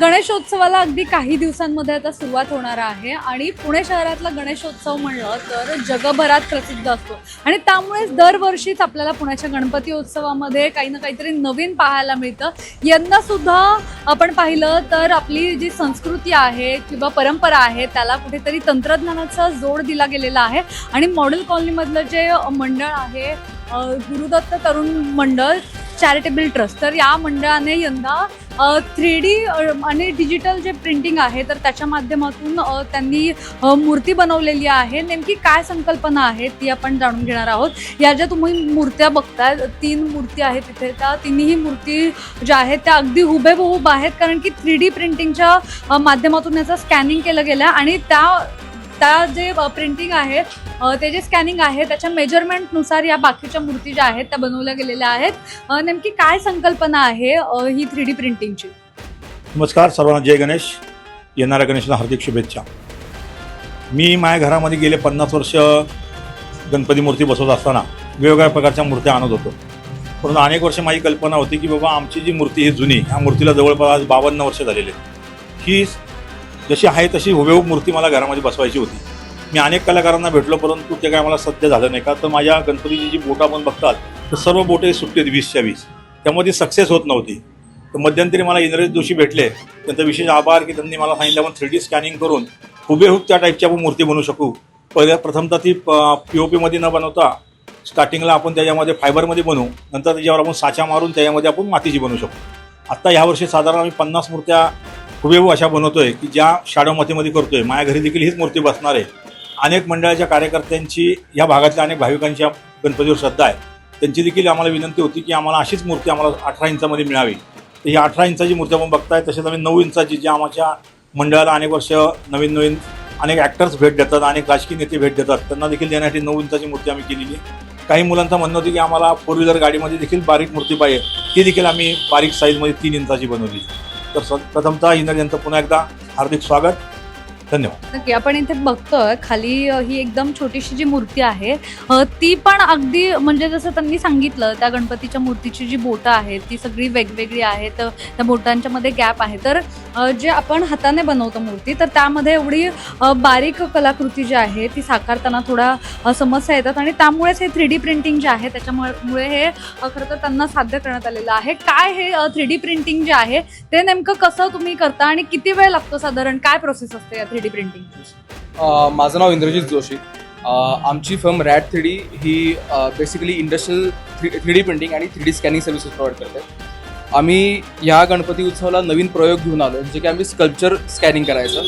गणेशोत्सवाला अगदी काही दिवसांमध्ये आता सुरुवात होणार आहे आणि पुणे शहरातला गणेशोत्सव म्हणलं तर जगभरात प्रसिद्ध असतो. आणि त्यामुळेच दरवर्षीच आपल्याला पुण्याच्या गणपती उत्सवामध्ये काही ना काहीतरी नवीन पाहायला मिळतं. यंदा सुद्धा आपण पाहिलं तर आपली जी संस्कृती आहे किंवा परंपरा आहे त्याला कुठेतरी तंत्रज्ञानाचा जोड दिला गेलेला आहे. आणि मॉडेल कॉलनीमधलं जे मंडळ आहे गुरुदत्त तरुण मंडळ चॅरिटेबल ट्रस्ट तर या मंडळाने यंदा थ्री डी आणि डिजिटल जे प्रिंटिंग आहे तर त्याच्या माध्यमातून त्यांनी मूर्ती बनवलेली आहे. नेमकी काय संकल्पना आहे ती आपण जाणून घेणार आहोत. या ज्या तुम्ही मूर्त्या बघताय तीन मूर्ती आहेत तिथे. त्या तिन्ही मूर्ती ज्या आहेत त्या अगदी हुबेहूब आहेत. कारण की थ्री डी प्रिंटिंगच्या माध्यमातून याचं स्कॅनिंग केलं गेलं आणि त्या त्या जे प्रिंटिंग आहे ते जे स्कॅनिंग आहे त्याच्या मेजरमेंटनुसार या बाकीच्या मूर्ती ज्या आहेत त्या बनवल्या गेलेल्या आहेत. नेमकी काय संकल्पना आहे ही थ्री डी प्रिंटिंगची नमस्कार सर्वांना जय गणेश. येणाऱ्या गणेशाला हार्दिक शुभेच्छा. मी माझ्या घरामध्ये गेले पन्नास वर्ष गणपती मूर्ती बसवत असताना वेगवेगळ्या प्रकारच्या मूर्त्या आणत होतो. परंतु अनेक वर्ष माझी कल्पना होती की बाबा आमची जी मूर्ती ही जुनी ह्या मूर्तीला जवळपास बावन्न वर्ष झालेली ही जशी आहे तशी हुबेहूब मूर्ती मला घरामध्ये बसवायची होती. मी अनेक कलाकारांना भेटलो परंतु ते काय मला सत्य झालं नाही का? तर माझ्या गणपतीची जी बोटं आपण बघतात तर सर्व बोटे सुटलीत आहेत वीसच्या वीस. त्यामध्ये सक्सेस होत नव्हती. तर मध्यंतरी मला इंद्रजित जोशी भेटले. त्यांचा विशेष आभार की त्यांनी मला सांगितलं आपण थ्री डी स्कॅनिंग करून हुबेहूब त्या टाईपची आपण मूर्ती बनवू शकू. पहिल्या प्रथमतः ती पी ओ पीमध्ये न बनवता स्टार्टिंगला आपण त्याच्यामध्ये फायबरमध्ये बनवू. नंतर त्याच्यावर आपण साचा मारून त्याच्यामध्ये आपण मातीची बनवू शकू. आत्ता ह्यावर्षी साधारण आम्ही पन्नास मूर्त्या हुबेहू अशा बनवतोय की ज्या शाडो मातीमध्ये करतोय. माझ्या घरी देखील हीच मूर्ती बसणार आहे. अनेक मंडळाच्या कार्यकर्त्यांची या भागातल्या अनेक भाविकांच्या गणपतीवर श्रद्धा आहे. त्यांची देखील आम्हाला विनंती होती की आम्हाला अशीच मूर्ती आम्हाला अठरा इंचामध्ये मिळावी. तर ही अठरा इंचाची मूर्ती आपण बघताय तसेच आम्ही नऊ इंचाची जी आमच्या मंडळाला अनेक वर्ष नवीन नवीन अनेक ॲक्टर्स भेट देतात अनेक राजकीय नेते भेट देतात. त्यांना देखील देण्यासाठी नऊ इंचाची मूर्ती आम्ही केलेली काही मुलांचं म्हणणं होतं की आम्हाला फोर व्हीलर गाडीमध्ये देखील बारीक मूर्ती पाहिजे. ती देखील आम्ही बारीक साईजमध्ये तीन इंचाची बनवली. तर प्रथमतः इंद्र पुन्हा एकदा हार्दिक स्वागत. धन्यवाद. नक्की आपण इथे बघतोय खाली अ, ही एकदम छोटीशी जी मूर्ती आहे अ, ती पण अगदी म्हणजे जसं त्यांनी सांगितलं त्या गणपतीच्या मूर्तीची जी बोटं आहेत ती सगळी वेगवेगळी आहेत त्या बोटांच्या मध्ये गॅप आहे. तर अ, जे आपण हाताने बनवतो मूर्ती तर त्यामध्ये एवढी अ, बारीक कलाकृती जी आहे ती साकारताना थोडा अ, समस्या येतात आणि त्यामुळेच हे थ्री डी प्रिंटिंग जे आहे त्याच्यामुळे हे अ, खरं तर त्यांना साध्य करण्यात आलेलं आहे. काय हे थ्री डी प्रिंटिंग जे आहे ते नेमकं कसं तुम्ही करता आणि किती वेळ लागतो साधारण काय प्रोसेस असते या थ्री डी प्रिंटिंग? माझं नाव इंद्रजित जोशी. आमची फर्म रॅट थ्री डी ही basically industrial three three D printing आणि three D scanning services provide करते. आम्ही या गणपती उत्सवाला नवीन प्रयोग घेऊन आलो जे म्हणजे की आम्ही स्कल्पचर स्कॅनिंग करायचं.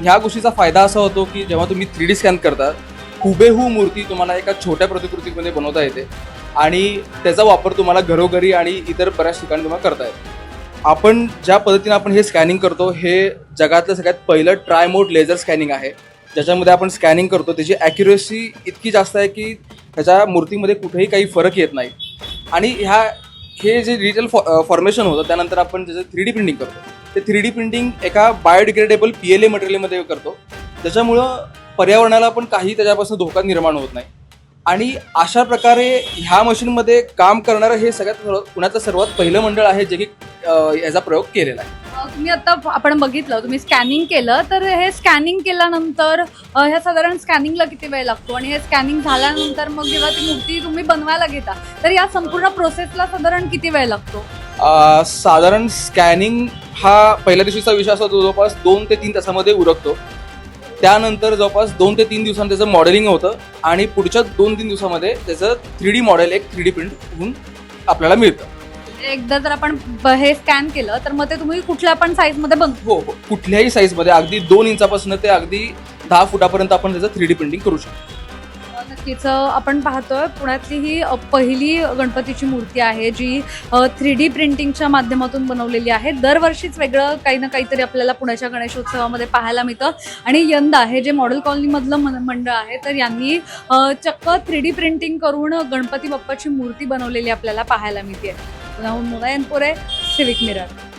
ह्या गोष्टीचा फायदा असा होतो की जेव्हा तुम्ही थ्री डी स्कॅन करता हुबेहू मूर्ती तुम्हाला एका छोट्या प्रतिकृतीमध्ये बनवता येते आणि त्याचा वापर तुम्हाला घरोघरी आणि इतर बऱ्याच ठिकाणी तुम्हाला करता येतो. आपण ज्या पद्धतीने आपण हे स्कॅनिंग करतो हे जगातलं सगळ्यात पहिलं ट्राय मोड लेझर स्कॅनिंग आहे. ज्याच्यामध्ये आपण स्कॅनिंग करतो त्याची ॲक्युरेसी इतकी जास्त आहे की त्याच्या मूर्तीमध्ये कुठेही काही फरक येत नाही. आणि ह्या हे जे डिजिटल फॉ फॉर्मेशन होतं त्यानंतर आपण त्याचं थ्री डी प्रिंटिंग करतो ते थ्री डी प्रिंटिंग एका बायोडिग्रेडेबल पी एल ए मटेरियलमध्ये करतो. त्याच्यामुळं पर्यावरणाला पण काही त्याच्यापासून धोका निर्माण होत नाही. आणि अशा प्रकारे ह्या मशीनमध्ये काम करणारं हे सगळ्यात पुण्याचं सर्वात पहिलं मंडळ आहे जे की याचा प्रयोग केलेला आहे. तुम्ही आता आपण बघितलं तुम्ही स्कॅनिंग केलं तर हे स्कॅनिंग केल्यानंतर ह्या साधारण स्कॅनिंगला किती वेळ लागतो? आणि हे स्कॅनिंग झाल्यानंतर मग जेव्हा ती मूर्ती तुम्ही बनवायला घेता तर या संपूर्ण प्रोसेसला साधारण किती वेळ लागतो? साधारण स्कॅनिंग हा पहिल्या दिवशीचा विषय असा तो जवळपास दोन ते तीन तासामध्ये उरकतो. त्यानंतर जवळपास दोन ते तीन दिवसांत त्याचं मॉडेलिंग होतं आणि पुढच्या दोन तीन दिवसामध्ये त्याचं थ्री डी मॉडेल एक थ्री डी प्रिंट होऊन आपल्याला मिळतं. एकदा जर आपण हे स्कॅन केलं तर मग ते तुम्ही कुठल्या पण साईजमध्ये बन हो हो. कुठल्याही साईजमध्ये अगदी दोन इंचापासून ते अगदी दहा फुटापर्यंत आपण त्याचं थ्री डी प्रिंटिंग करू शकतो. तिचं आपण पाहतोय पुण्यातली ही पहिली गणपतीची मूर्ती आहे जी थ्री डी प्रिंटिंगच्या माध्यमातून बनवलेली आहे. दरवर्षीच वेगळं काही ना काहीतरी आपल्याला पुण्याच्या गणेशोत्सवामध्ये पाहायला मिळतं. आणि यंदा हे जे मॉडेल कॉलनीमधलं मंडळ आहे तर यांनी चक्क थ्री डी प्रिंटिंग करून गणपती बाप्पाची मूर्ती बनवलेली आपल्याला पाहायला मिळते पुण्याहून मुनायनपुरे सिविक मिरर.